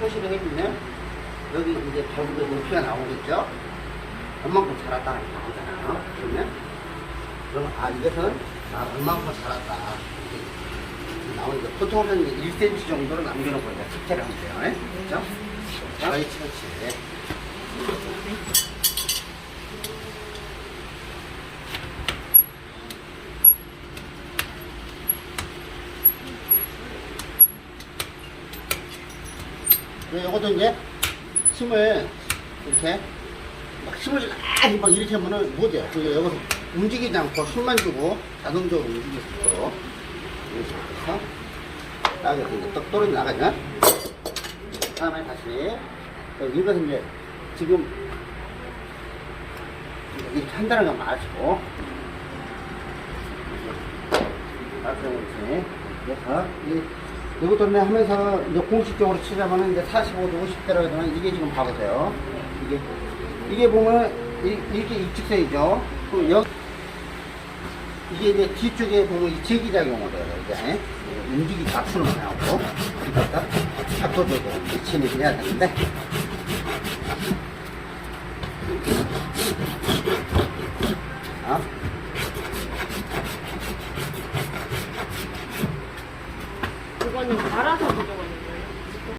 표시를 해주면 여기 이제 결국에 높이가 나오겠죠? 얼만큼 자랐다 나오잖아요. 그러면 그럼 아 이것은 아 얼만큼 자랐다 나오니까 보통은 1cm 정도로 남겨놓고 이제 측제를 하면 돼요. 예? 그렇죠? 저희 측제 이것도 이제 힘을 이렇게 막 힘을 많이 막 이렇게 하면은 못해요. 그 여기서 움직이지 않고 힘만 주고 자동적으로 움직일 수 있도록 이렇게 해서 딱 이렇게 떡 떨어져 나가죠. 다음에 다시 이것은 이제 지금 이렇게 한다는 거 마시고 이렇게 그래서 이 이것도 내 하면서 이제 공식적으로 치자면은 이제 45도 50대라고 하면 이게 지금 봐보세요. 이게 이게 보면 이렇게 입축세이죠. 이게 이제 뒤쪽에 보면 제기작용으로요. 이제 움직이 잡수는 거하고 그러니까 잡도적으로 진입을 해야 되는데. 저거는 갈아서 가져가는 거예요.